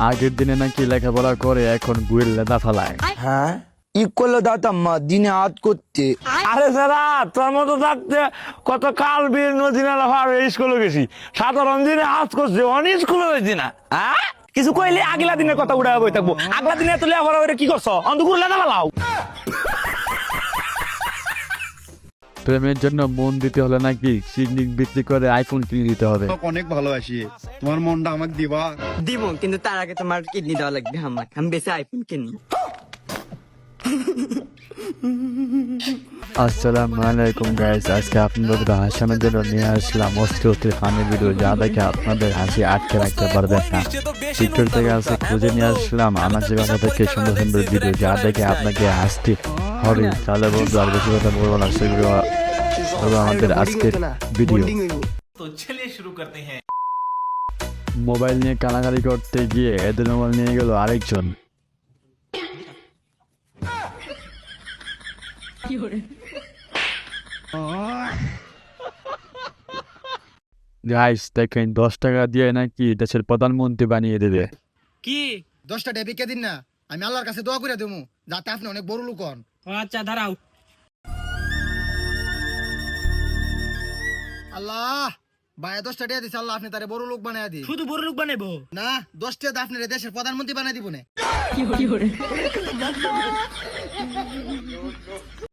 আগের দিনে নাকি লেখাপড়া করে এখন বইয়ের লেদা ফালায়। হ্যাঁ? ই করল দাদা মা দিনে হাত করতে। আরে সারা তোর মতো থাকতে কত কাল বীর নদী নালা পার হয়ে স্কুলে গেছি। সাধারণ দিনে আজ করছে অনেক স্কুলে হয়েছি না। হ্যাঁ? কিছু কইলে আগলা দিনের কথা উড়া বই থাকব। আগলা দিনে তুলে আবার ওরে কি করছ? অন্ধকুর লেদা পালাও প্রেমের জন্য মন দিতে হলে নাকি সিগনিক বিক্রি করে আইফোন কিনে দিতে হবে। অনেক ভালোবাসি। তোমার মনটা আমাকে দিবা। দিব কিন্তু তার আগে তোমার কিডনি দেওয়া লাগবে আমাকে। আমি বেশি আইফোন কিনি। আসসালামু আলাইকুম গাইস আজকে আপনাদের হাসানোর জন্য নিয়ে আসলাম অস্থির অস্থির ফানি ভিডিও যা দেখে আপনাদের হাসি আটকে রাখতে পারবেন না। টিকটক থেকে আজকে খুঁজে নিয়ে আসলাম আনাচে থেকে সুন্দর সুন্দর ভিডিও যা দেখে আপনাকে হাসতে হবে। তাহলে বলব আর বেশি কথা বলব না সেগুলো আমাদের আজকের ভিডিও মোবাইল নিয়ে কানাকানি করতে গিয়ে এদের মোবাইল নিয়ে গেল আরেকজন। গাইস দেখেন দশ টাকা দিয়ে নাকি দেশের প্রধানমন্ত্রী বানিয়ে দেবে। কি? দশটা ডেবিকে দিন না আমি আল্লাহর কাছে দোয়া করে দেবো যাতে আপনি অনেক বড় লোক হন। আচ্ছা দাঁড়াও। আল্লাহ ভাইয়া দশটা দিছে আল্লাহ আপনি তারে বড় লোক বানায় দি শুধু বড় লোক না দশটা আপনি দেশের প্রধানমন্ত্রী বানায় দিব না।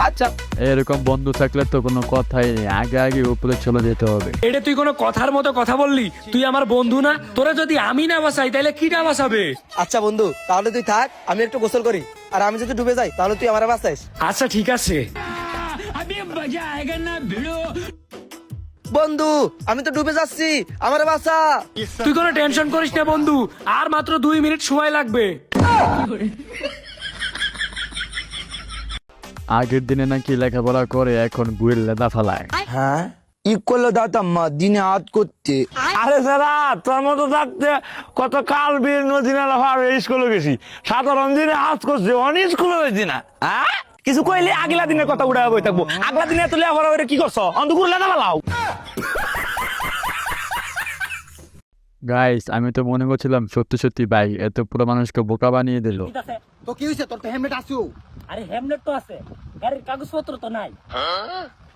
আচ্ছা এরকম বন্ধু থাকলে তো কোনো কথাই নেই। আগে আগে উপরে চলে যেতে হবে। এটা তুই কোনো কথার মতো কথা বললি? তুই আমার বন্ধু না? তোরা যদি আমি না বাসাই তাহলে কি না বাসাবে আচ্ছা বন্ধু তাহলে তুই থাক আমি একটু গোসল করি। আর আমি যদি ডুবে যাই তাহলে তুই আমার বাঁচাইস আচ্ছা ঠিক আছে। বন্ধু আমি তো ডুবে যাচ্ছি। আমার বাসা। তুই কোনো টেনশন করিস না বন্ধু। আর মাত্র দুই মিনিট সময় লাগবে। আগের দিনে নাকি লেখাপড়া করে এখন বইয়ের লেদা ফালায়। হ্যাঁ? ই করল মা দিনে হাত করতে। আরে সারা তোর মতো থাকতে কত কাল বীর নদী নালা পার স্কুলে গেছি। সাধারণ দিনে আজ করছে অনেক স্কুলে হয়েছি না। হ্যাঁ কিছু কইলে আগলা দিনের কথা উড়া বই থাকব। আগলা দিনে তুলে আবার ওরে কি করছ? অন্ধকুর লেদা পালাও গাইস আমি তো মনে করছিলাম সত্যি সত্যি ভাই এত পুরো মানুষকে বোকা বানিয়ে দিল। তো কি হয়েছে তোর তো হেলমেট আসু আরে হেমলেট তো আছে। গাড়ির কাগজপত্র তো নাই।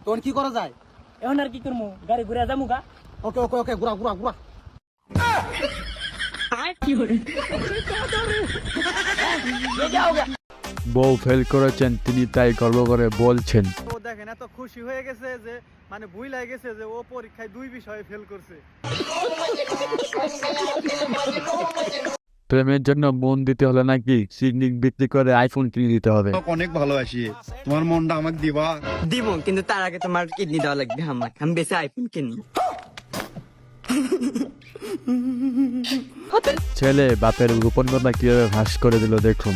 তোর কি করা যায়? এখন আর কি করমু? গাড়ি ঘুরে যাব গা। ওকে ওকে ওকে ঘুরা ঘুরা ঘুরা। বউ ফেল করেছেন তিনি তাই গর্ব করে বলছেন। ও দেখেন এত খুশি হয়ে গেছে যে মানে ভুই লাগে গেছে যে ও পরীক্ষায় দুই বিষয়ে ফেল করছে। প্রেমের জন্য মন দিতে হলে নাকি সিগনিক বিক্রি করে আইফোন কিনে দিতে হবে। অনেক ভালোবাসি। তোমার মনটা আমাকে দিবা। দিব কিন্তু তার আগে তোমার কিডনি দেওয়া লাগবে আমাকে। আমি বেশি আইফোন কিনি। ছেলে বাপের গোপন কথা কীভাবে ভাস করে দিল দেখুন।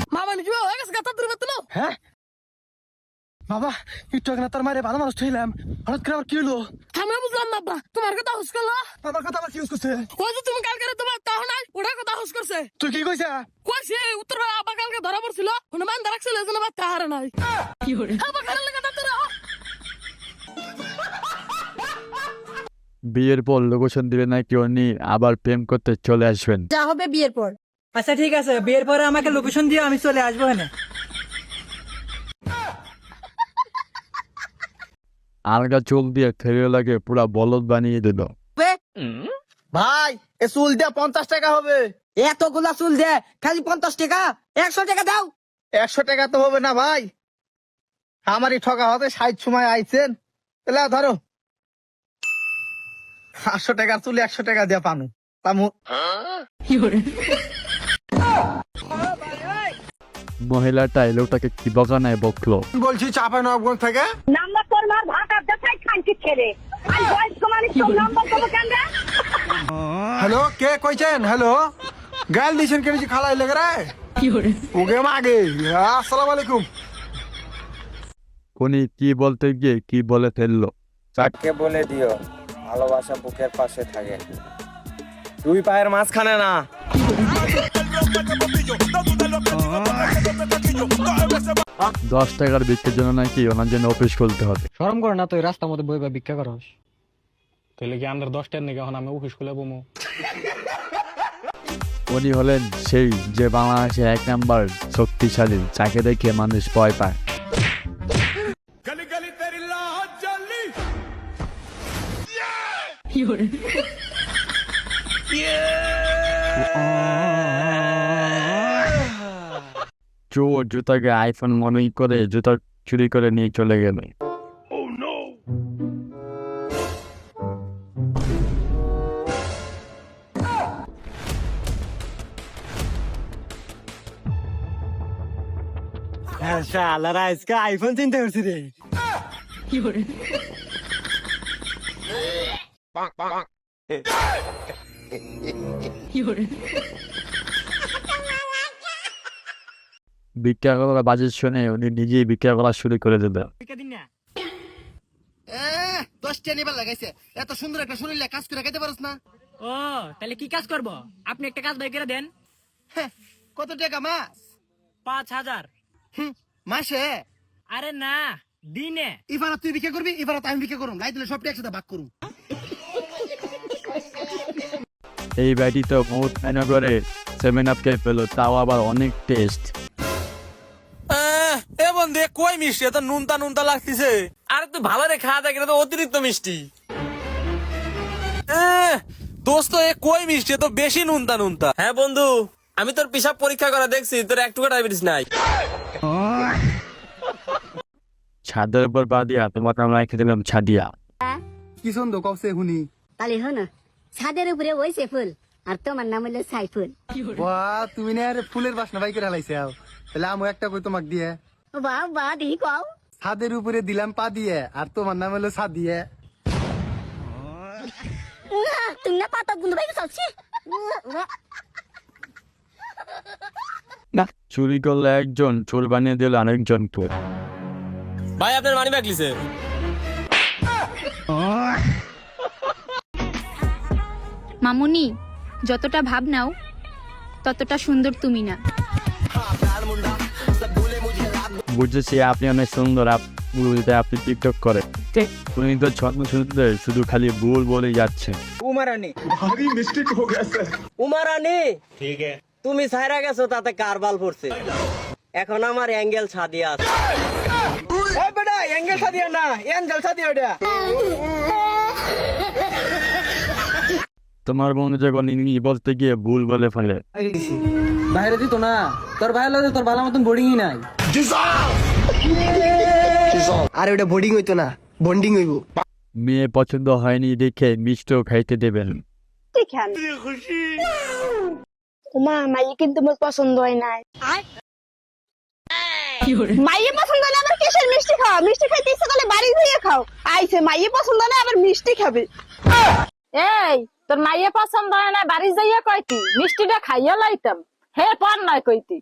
বাবা একটু আগে তার মারে ভালো মানুষ হঠাৎ করে আবার কি হলো আমি বুঝলাম না আব্বা তোমার কথা হুস করল? আমার কথা আবার কি করছে? ওই যে তুমি কালকে তোমার তাহ নাই ওটার কথা হুস করছে। তুই কি কইছা? কইছে উত্তর কালকে ধরা পড়ছিল হনুমান এজন্য বা তাহারে নাই। কি লাগা তোরা বিয়ের পর লোকেশন দিলে নাকি উনি আবার প্রেম করতে চলে আসবেন। যা হবে বিয়ের পর। আচ্ছা ঠিক আছে বিয়ের পরে আমাকে লোকেশন দিয়ে আমি চলে আসব এখানে আলগা চোখ দিয়ে ফেরিয়ে লাগে পুরা বলদ বানিয়ে দিল। ভাই এ চুল দিয়া পঞ্চাশ টাকা হবে। এতগুলা চুল দে খালি পঞ্চাশ টাকা? একশো টাকা দাও। একশো টাকা তো হবে না ভাই। আমারই ঠকা হবে ষাট সময় আইছেন। তাহলে ধরো। আটশো টাকার চুল একশো টাকা দিয়া পানু। পামু মহিলাটা লোকটাকে কি বকানায় বকলো? বলছি চাপা নবগঞ্জ থেকে? নাম্বার তোর মার ভাষা দেখাই খানকি ছেড়ে আর বয়স্ক মানুষ তোর নাম্বার দেবো কেন হ্যালো কে কইছেন? হ্যালো গাল দিছেন কে বেশি খালাই লেগে রে? কি হরে? ওকে মাগে। আসসালামু আলাইকুম। কোনি কি বলতে গিয়ে কি বলে ফেলল? চাককে বলে দিও ভালোবাসা বুকের পাশে থাকে। দুই পায়ের মাঝখানে না। দশ টাকার বিক্রির জন্য নাকি ওনার জন্য অফিস খুলতে হবে। শরম করে না তুই রাস্তার মধ্যে বইবা ভিক্ষা করস তাহলে কি আমাদের দশটার নাকি এখন আমি অফিস খুলে বমু? উনি হলেন সেই যে বাংলাদেশের এক নাম্বার শক্তিশালী যাকে দেখে মানুষ ভয় পায়। চোর জুতাকে আইফোন মনে করে জুতা চুরি করে নিয়ে চলে গেল। শালারা আজকে আইফোন চিন্তা করছি রে। ভিক্ষা করার বাজেট শুনে উনি নিজেই ভিক্ষা করা শুরু করে দেবেন দশটা নিবার লাগাইছে। এত সুন্দর একটা শরীর কাজ করে খাইতে পারস না। ও তাহলে কি কাজ করব? আপনি একটা কাজ বাই করে দেন। কত টাকা মাস পাঁচ হাজার। মাসে? আরে না দিনে। এবার তুই বিক্রি করবি? এবার আমি বিক্রি করুম। লাই দিলে সবটা একসাথে ভাগ করুম। এই ব্যাটি তো বহুত মেহনত করে সেভেন আপ খেয়ে পেল তাও আবার অনেক টেস্ট কই মিষ্টি? এত নুনতা নুনতা লাগতেছে। আরে তুই ভালো রে খাওয়া দেখ তো অতিরিক্ত মিষ্টি। দোস্ত এ কই মিষ্টি? তো বেশি নুনতা নুনতা। হ্যাঁ বন্ধু আমি তোর পিসাব পরীক্ষা করে দেখছি তোর একটু ডায়াবেটিস নাই। ছাদের উপর পা দিয়া তোমাকে আমরা রেখে দিলাম ছাদিয়া। কি সুন্দর কবসে হুনি তাহলে হো ছাদের উপরে ওইছে ফুল আর তোমার নাম হলো সাইফুল। বাহ তুমি না আরে ফুলের বাসনা বাই করে হালাইছে আও। তাহলে আমি একটা কই তোমাক দিয়ে? বাহ বাহ দেখি কও। ছাদের উপরে দিলাম পা দিয়ে আর তোমার নাম হলো সা দিয়ে তুমি না পাতা না। চুরি করলে একজন চোর বানিয়ে দিল আরেকজনকে ভাই আপনার মানি ব্যাগ লিছে। মামুনি যতটা ভাব নাও ততটা সুন্দর তুমি না। বুঝেছি আপনি অনেক সুন্দর আপনি বলতে আপনি টিকটক করেন উনি তো ছন্দ শুনতে শুধু খালি ভুল বলে যাচ্ছে। উমারানি। উমারানি! ঠিক তুমি সাইরা গেছো তাতে কারবাল পড়ছে। এখন আমার অ্যাঙ্গেল ছাদিয়া আছে। বেটা অ্যাঙ্গেল ছাদিয়া না অ্যাঙ্গেল ছাদিয়া ওটা তোমার বন্ধু যখন ইংলিশ বলতে গিয়ে ভুল বলে ফেলে। বাইরে দিত না। তোর ভাই লাগে তোর ভালো মতন বোর্ডিংই নাই। আর ওটা বোর্ডিং হইতো না বন্ডিং হইব। মেয়ে পছন্দ হয়নি দেখে মিষ্টিও খাইতে দেবেন। কিন্তু পছন্দ হয় নাই। মাইয়ে পছন্দ হলে আবার কিসের মিষ্টি খাও? মিষ্টি খাইতে ইচ্ছা করলে বাড়ি খাও। আইছে মাইয়ে পছন্দ না আবার মিষ্টি খাবে। এই তোর মাইয়ে পছন্দ হয় না বাড়ি যাইয়া কইতি মিষ্টিটা খাইয়া লাইতাম। হে পর নয় কইতি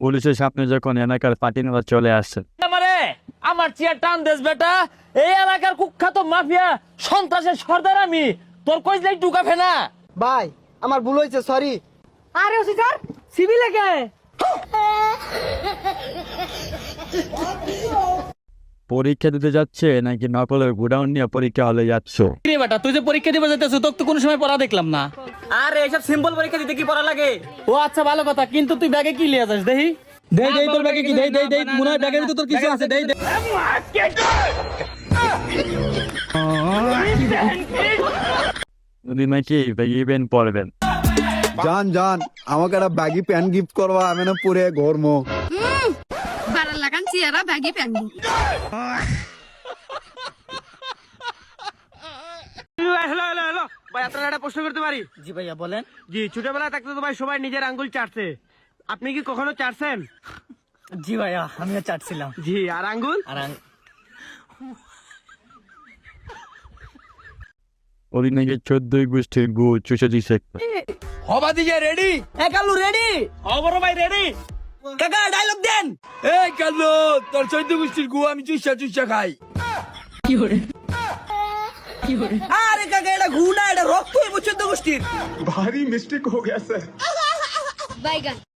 পুলিশের সামনে যখন এলাকার পাটিনারা চলে আসছে। আমারে আমার চেয়ার টান দেশ বেটা এই এলাকার কুখ্যাত মাফিয়া সন্ত্রাসের সর্দার আমি। তোর কই যাই টুকা ফেনা? ভাই আমার ভুল হয়েছে সরি আরে অফিসার সিভিলে কে? পরীক্ষা দিতে যাচ্ছে নাকি নকলের গোডাউন নিয়ে পরীক্ষা হলে যাচ্ছ? রে বেটা তুই যে পরীক্ষা দিবে যেতেছ তোর তো কোনো সময় পড়া দেখলাম না। আরে এসব সিম্পল পরীক্ষা দিতে কি পড়া লাগে? ও আচ্ছা ভালো কথা কিন্তু তুই ব্যাগে কি লিয়ে যাস দেখি? দেই দেই তোর ব্যাগে কি দেই দেই দেই মনে হয় ব্যাগের ভিতর তোর কিছু আছে দেই দেই। যদি নাকি ইভেন্ট পড়বেন? জান জান আমাকে একটা ব্যাগি প্যান্ট গিফট করবা আমি না পুরে ঘরমো। লাগান চেয়ারা হ্যালো হ্যালো হ্যালো ভাই আপনারা একটা প্রশ্ন করতে পারি? জি ভাইয়া বলেন। জি ছোটবেলায় থাকতে তো ভাই সবাই নিজের আঙ্গুল চাটছে। আপনি কি কখনো চাটছেন? জি ভাইয়া আমিও চাটছিলাম। জি আর আঙ্গুল? আর নাকি চোদ্দই গোষ্ঠীর গু চুষে দিছে হবা রেডি? এ কালু রেডি? অবর ভাই রেডি। কাকা ডায়লগ দেন। এই কাল্লু তোর চৈদ্দ গোষ্ঠীর গু আমি চুষা চুষা খাই। কি আরে কাকা এটা ঘু না এটা রক্ত হইব হয়ে গেছে। বাইগান।